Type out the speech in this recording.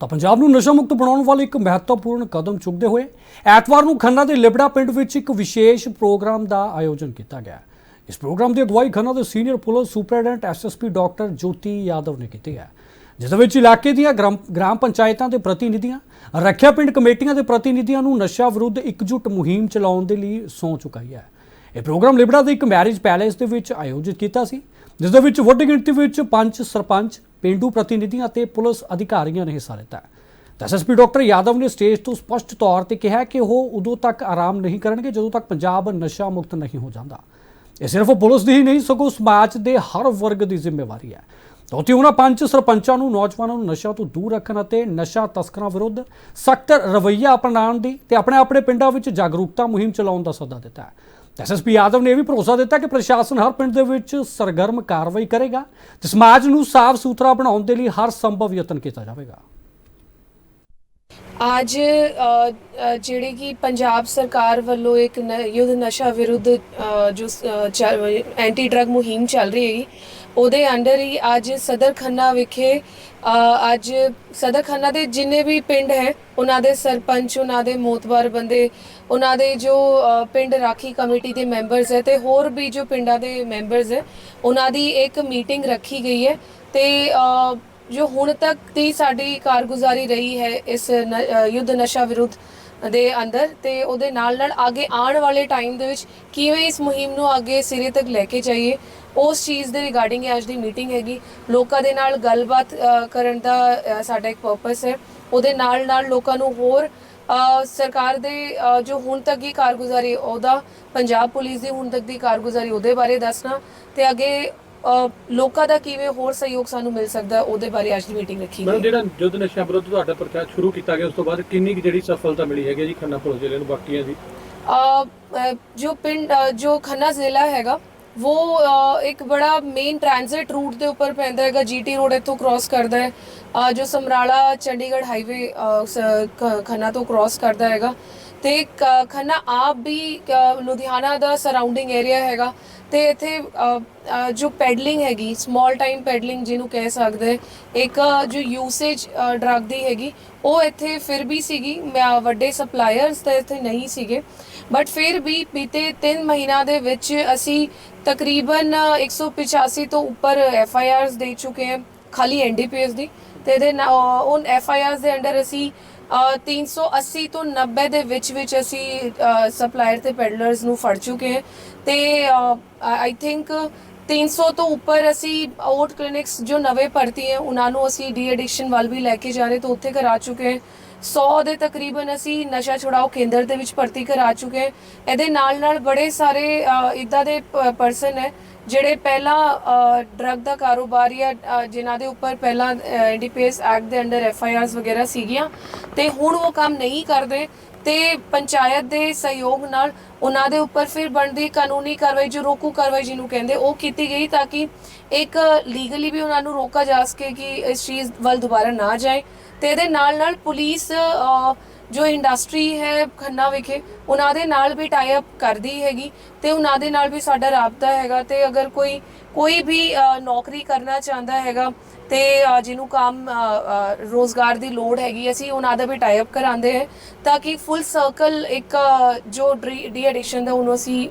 ਤਾਂ ਪੰਜਾਬ ਨੂੰ ਨਸ਼ਾ ਮੁਕਤ ਬਣਾਉਣ ਵਾਲੇ ਇੱਕ ਮਹੱਤਵਪੂਰਨ ਕਦਮ ਚੁੱਕਦੇ ਹੋਏ ਐਤਵਾਰ ਨੂੰ ਖੰਨਾ ਦੇ ਲਿਬੜਾ ਪਿੰਡ ਵਿੱਚ ਇੱਕ ਵਿਸ਼ੇਸ਼ ਪ੍ਰੋਗਰਾਮ ਦਾ ਆਯੋਜਨ ਕੀਤਾ ਗਿਆ। ਇਸ ਪ੍ਰੋਗਰਾਮ ਦੀ ਅਗਵਾਈ ਖੰਨਾ ਦੇ senior police superintendent SSP doctor Jyoti Yadav ਨੇ ਕੀਤੀ ਹੈ। ਜਿਸ ਵਿੱਚ ਇਲਾਕੇ ਦੀਆਂ ਗ੍ਰਾਮ ਗ੍ਰਾਮ ਪੰਚਾਇਤਾਂ ਦੇ ਪ੍ਰਤੀਨਿਧੀਆਂ, ਰੱਖਿਆ ਪਿੰਡ ਕਮੇਟੀਆਂ ਦੇ ਪ੍ਰਤੀਨਿਧੀਆਂ ਨੂੰ ਨਸ਼ਾ ਵਿਰੁੱਧ ਇਕਜੁੱਟ ਮੁਹਿੰਮ ਚਲਾਉਣ ਦੇ ਲਈ ਸਹੁੰ ਚੁਕਾਈ ਹੈ। ਇਹ ਪ੍ਰੋਗਰਾਮ ਲਿਬੜਾ ਦੇ ਇੱਕ ਮੈਰਿਜ ਪੈਲੇਸ ਦੇ ਵਿੱਚ ਆਯੋਜਿਤ ਕੀਤਾ ਸੀ, ਜਿਸ ਦੇ ਵਿੱਚ ਵੱਡੀ ਗਿਣਤੀ ਵਿੱਚ ਪੰਚ ਸਰਪੰਚ ਪਿੰਡੂ ਪ੍ਰਤੀਨਿਧੀਆਂ ਅਤੇ ਪੁਲਿਸ ਅਧਿਕਾਰੀਆਂ ਨੇ ਹਿੱਸਾ ਲਿੱਤਾ ਤਾਂ ਐਸਐਸਪੀ ਡਾਕਟਰ ਯਾਦਵ ਨੇ ਸਟੇਜ ਤੋਂ ਸਪਸ਼ਟ ਤੌਰ ਤੇ ਕਿਹਾ ਕਿ ਉਹ ਉਦੋਂ ਤੱਕ ਆਰਾਮ ਨਹੀਂ ਕਰਨਗੇ, ਜਦੋਂ ਤੱਕ ਪੰਜਾਬ ਨਸ਼ਾ ਮੁਕਤ ਨਹੀਂ ਹੋ ਜਾਂਦਾ। ਇਹ ਸਿਰਫ ਪੁਲਿਸ ਦੀ ਹੀ ਨਹੀਂ, ਸਗੋਂ ਸਮਾਜ ਦੇ ਹਰ ਵਰਗ ਦੀ ਜ਼ਿੰਮੇਵਾਰੀ ਹੈ। ਉੱਥੇ ਉਹਨਾਂ ਪੰਚ ਸਰਪੰਚਾਂ ਨੂੰ ਨੌਜਵਾਨਾਂ ਨੂੰ ਨਸ਼ਾ ਤੋਂ ਦੂਰ ਰੱਖਣ ਅਤੇ ਨਸ਼ਾ ਤਸਕਰਾਂ ਵਿਰੁੱਧ ਸਖਤ ਰਵੱਈਆ ਅਪਣਾਉਣ ਦੀ ਤੇ ਆਪਣੇ ਆਪਣੇ ਪਿੰਡਾਂ ਵਿੱਚ ਜਾਗਰੂਕਤਾ ਮੁਹਿੰਮ ਚਲਾਉਣ ਦਾ ਸੱਦਾ ਦਿੱਤਾ ਹੈ। ਐਸਐਸਪੀ ਯਾਦਵ ਨੇ ਇਹ ਵੀ ਭਰੋਸਾ ਦਿੱਤਾ ਕਿ ਪ੍ਰਸ਼ਾਸਨ ਹਰ ਪਿੰਡ ਦੇ ਵਿੱਚ ਸਰਗਰਮ ਕਾਰਵਾਈ ਕਰੇਗਾ ਤੇ ਸਮਾਜ ਨੂੰ ਸਾਫ਼ ਸੁਥਰਾ ਬਣਾਉਣ ਦੇ ਲਈ ਹਰ ਸੰਭਵ ਯਤਨ ਕੀਤਾ ਜਾਵੇਗਾ। ਅੱਜ ਅ, ਜਿਹੜੇ ਕਿ ਪੰਜਾਬ ਸਰਕਾਰ ਵੱਲੋਂ ਇੱਕ ਯੁੱਧ ਨਸ਼ਾ ਵਿਰੁੱਧ ਜੋ ਐਂਟੀ ਡਰਗ ਮੁਹਿੰਮ ਚੱਲ ਰਹੀ ਹੈਗੀ ਉਹਦੇ ਅੰਡਰ ਹੀ ਅੱਜ ਸਦਰ ਖੰਨਾ ਵਿਖੇ ਅੱਜ ਸਦਰ ਖੰਨਾ ਦੇ ਜਿੰਨੇ ਵੀ ਪਿੰਡ ਹੈ, ਉਹਨਾਂ ਦੇ ਸਰਪੰਚ, ਉਹਨਾਂ ਦੇ ਮੋਤਬਰ ਬੰਦੇ, ਉਹਨਾਂ ਦੇ ਜੋ ਪਿੰਡ ਰਾਖੀ ਕਮੇਟੀ ਦੇ ਮੈਂਬਰਸ ਹੈ ਤੇ ਹੋਰ ਵੀ ਜੋ ਪਿੰਡਾਂ ਦੇ ਮੈਂਬਰਸ ਹੈ, ਉਹਨਾਂ ਦੀ ਇੱਕ ਮੀਟਿੰਗ ਰੱਖੀ ਗਈ ਹੈ ਤੇ ਜੋ ਹੁਣ ਤੱਕ ਦੀ ਸਾਡੀ ਕਾਰਗੁਜ਼ਾਰੀ ਰਹੀ ਹੈ ਇਸ ਯੁੱਧ ਨਸ਼ਾ ਵਿਰੁੱਧ ਦੇ ਅੰਦਰ ਤੇ ਉਹਦੇ ਨਾਲ ਨਾਲ ਅੱਗੇ ਆਉਣ ਵਾਲੇ ਟਾਈਮ ਦੇ ਵਿੱਚ ਕਿਵੇਂ ਇਸ ਮੁਹਿੰਮ ਨੂੰ ਅੱਗੇ ਸਿਰੇ ਤੱਕ ਲੈ ਕੇ ਜਾਈਏ, ਉਸ ਚੀਜ਼ ਦੇ ਰਿਗਾਰਡਿੰਗ ਅੱਜ ਦੀ ਮੀਟਿੰਗ ਹੈਗੀ। ਲੋਕਾਂ ਦੇ ਨਾਲ ਗੱਲਬਾਤ ਕਰਨ ਦਾ ਸਾਡਾ ਇੱਕ ਪਰਪਸ ਹੈ। ਉਹਦੇ ਨਾਲ ਨਾਲ ਲੋਕਾਂ ਨੂੰ ਹੋਰ ਸਰਕਾਰ ਦੇ ਜੋ ਹੁਣ ਤੱਕ ਦੀ ਕਾਰਗੁਜ਼ਾਰੀ, ਉਹਦਾ ਪੰਜਾਬ ਪੁਲਿਸ ਦੀ ਹੁਣ ਤੱਕ ਦੀ ਕਾਰਗੁਜ਼ਾਰੀ ਉਹਦੇ ਬਾਰੇ ਦੱਸਣਾ ਤੇ ਅੱਗੇ ਅ, ਲੋਕਾਂ ਦਾ ਕਿਵੇਂ ਹੋਰ ਸਹਿਯੋਗ ਸਾਨੂੰ ਮਿਲ ਸਕਦਾ ਹੈ, ਉਹਦੇ ਬਾਰੇ ਅੱਜ ਦੀ ਮੀਟਿੰਗ ਰੱਖੀ ਗਈ। ਜਿਹੜਾ ਯੁੱਧ ਨਸ਼ਾ ਵਿਰੁੱਧ ਤੁਹਾਡਾ ਪ੍ਰਚਾਰ ਸ਼ੁਰੂ ਕੀਤਾ ਗਿਆ ਉਸ ਤੋਂ ਬਾਅਦ ਕਿੰਨੀ ਕੁ ਜਿਹੜੀ ਸਫਲਤਾ ਮਿਲੀ ਹੈਗੀ ਹੈ ਜੀ ਖੰਨਾ ਪੁਲਿਸ ਜ਼ਿਲ੍ਹੇ ਨੂੰ ਬਾਕੀਆਂ ਦੀ? ਜੋ ਪਿੰਡ ਅ, ਜੋ ਖੰਨਾ ਜ਼ਿਲ੍ਹਾ ਹੈਗਾ ਉਹ ਅ, ਇੱਕ ਬੜਾ ਮੇਨ ਟ੍ਰਾਂਜ਼ਿਟ ਰੂਟ ਦੇ ਉੱਪਰ ਪੈਂਦਾ ਹੈਗਾ ਜੀਟੀ ਰੋਡ ਇੱਥੋਂ ਕ੍ਰਾਸ ਕਰਦਾ ਹੈ। ਅ, ਜੋ ਸਮਰਾਲਾ ਚੰਡੀਗੜ੍ਹ ਹਾਈਵੇ ਖੰਨਾ ਤੋਂ ਕ੍ਰਾਸ ਕਰਦਾ ਹੈਗਾ। ਤੇ ਕ- ਖੰਨਾ ਆਪ ਵੀ ਲੁਧਿਆਣਾ ਦਾ ਸਰਾਊਂਡਿੰਗ ਏਰੀਆ ਹੈਗਾ ਤੇ ਇੱਥੇ ਜੋ ਪੈਡਲਿੰਗ ਹੈਗੀ ਸਮਾਲ ਟਾਈਮ ਪੈਡਲਿੰਗ ਜਿਹਨੂੰ ਕਹਿ ਸਕਦੇ, ਇੱਕ ਜੋ ਯੂਸੇਜ ਡਰੱਗ ਦੀ ਹੈਗੀ, ਉਹ ਇੱਥੇ ਫਿਰ ਵੀ ਸੀਗੀ ਵੱਡੇ ਸਪਲਾਇਰਸ ਤਾਂ ਇੱਥੇ ਨਹੀਂ ਸੀਗੇ ਬਟ ਫਿਰ ਵੀ ਬੀਤੇ 3 ਮਹੀਨਾ ਦੇ ਵਿੱਚ ਅਸੀਂ ਤਕਰੀਬਨ 185 ਤੋਂ ਉੱਪਰ ਐਫ ਆਈ ਆਰਸ ਦੇ ਚੁੱਕੇ ਹਾਂ, ਖਾਲੀ ਐਨ ਡੀ ਪੀ ਐਸ ਦੀ, ਤੇ ਇਹਦੇ ਨਾ- ਅਹ ਉਨ ਐਫ ਆਈ ਆਰਸ ਦੇ ਅੰਡਰ ਅਸੀਂ 380 ਤੋਂ 90 ਦੇ ਵਿੱਚ ਵਿੱਚ ਅਸੀਂ ਸਪਲਾਇਰ ਤੇ ਪੈਡਲਰਸ ਨੂੰ ਫੜ ਚੁੱਕੇ ਹਾਂ। ਤੇ ਆਈ ਥਿੰਕ 300 ਤੋਂ ਉੱਪਰ ਅਸੀਂ ਓਟ ਕਲੀਨਿਕਸ ਜੋ ਨਵੇਂ ਭਰਤੀ ਹੈ, ਉਹਨਾਂ ਨੂੰ ਅਸੀਂ ਡੀ ਐਡਿਕਸ਼ਨ ਵੱਲ ਵੀ ਲੈ ਕੇ ਜਾ ਰਹੇ, ਤਾਂ ਉੱਥੇ ਕਰਾ ਚੁੱਕੇ ਹਾਂ। 100 ਦੇ ਤਕਰੀਬਨ ਅਸੀਂ ਨਸ਼ਾ ਛੁਡਾਓ ਕੇਂਦਰ ਦੇ ਵਿੱਚ ਭਰਤੀ ਕਰਾ ਚੁੱਕੇ ਹਾਂ। ਇਹਦੇ ਨਾਲ ਨਾਲ ਬੜੇ ਸਾਰੇ ਇਦਾਂ ਦੇ ਪਰਸਨ ਹੈ ਜਿਹੜੇ ਪਹਿਲਾਂ ਡਰੱਗ ਦਾ ਕਾਰੋਬਾਰ ਜਾਂ ਅ, ਜਿਨ੍ਹਾਂ ਦੇ ਉੱਪਰ ਪਹਿਲਾਂ ਐਨਡੀਪੀਐਸ ਐਕਟ ਦੇ ਅੰਡਰ ਐਫ ਆਈ ਆਰਸ ਵਗੈਰਾ ਸੀਗੀਆਂ ਤੇ ਹੁਣ ਉਹ ਕੰਮ ਨਹੀਂ ਕਰਦੇ ਤੇ ਪੰਚਾਇਤ ਦੇ ਸਹਿਯੋਗ ਨਾਲ ਉਹਨਾਂ ਦੇ ਉੱਪਰ ਫਿਰ ਬਣਦੀ ਕਾਨੂੰਨੀ ਕਾਰਵਾਈ ਜੋ ਰੋਕੂ ਕਾਰਵਾਈ ਜਿਹਨੂੰ ਕਹਿੰਦੇ ਉਹ ਕੀਤੀ ਗਈ ਤਾਂ ਕਿ ਇੱਕ ਲੀਗਲੀ ਵੀ ਉਹਨਾਂ ਨੂੰ ਰੋਕਾ ਜਾ ਸਕੇ ਕਿ ਇਸ ਚੀਜ਼ ਵੱਲ ਦੁਬਾਰਾ ਨਾ ਜਾਏ ਤੇ ਇਹਦੇ ਨਾਲ ਨਾਲ ਪੁਲਿਸ ਜੋ ਇੰਡਸਟਰੀ ਹੈ ਖੰਨਾ ਵਿਖੇ ਉਹਨਾਂ ਦੇ ਨਾਲ ਵੀ ਟਾਈ ਅਪ ਕਰਦੀ ਹੈਗੀ ਤੇ ਉਹਨਾਂ ਦੇ ਨਾਲ ਵੀ ਸਾਡਾ ਰਾਬਤਾ ਹੈਗਾ ਤੇ ਅਗਰ ਕੋਈ ਕੋਈ ਵੀ ਨੌਕਰੀ ਕਰਨਾ ਚਾਹੁੰਦਾ ਹੈਗਾ ਤੇ ਜਿਹਨੂੰ ਕੰਮ ਅ, ਰੋਜ਼ਗਾਰ ਦੀ ਲੋੜ ਹੈਗੀ ਅਸੀਂ ਉਹਨਾਂ ਦਾ ਵੀ ਟਾਈ ਅਪ ਕਰਾਉਂਦੇ ਹੈ ਤਾਂ ਕਿ ਫੁੱਲ ਸਰਕਲ ਇੱਕ ਅ, ਜੋ ਡੀ ਐਡੀਸ਼ਨ ਦਾ ਉਹਨੂੰ ਅਸੀਂ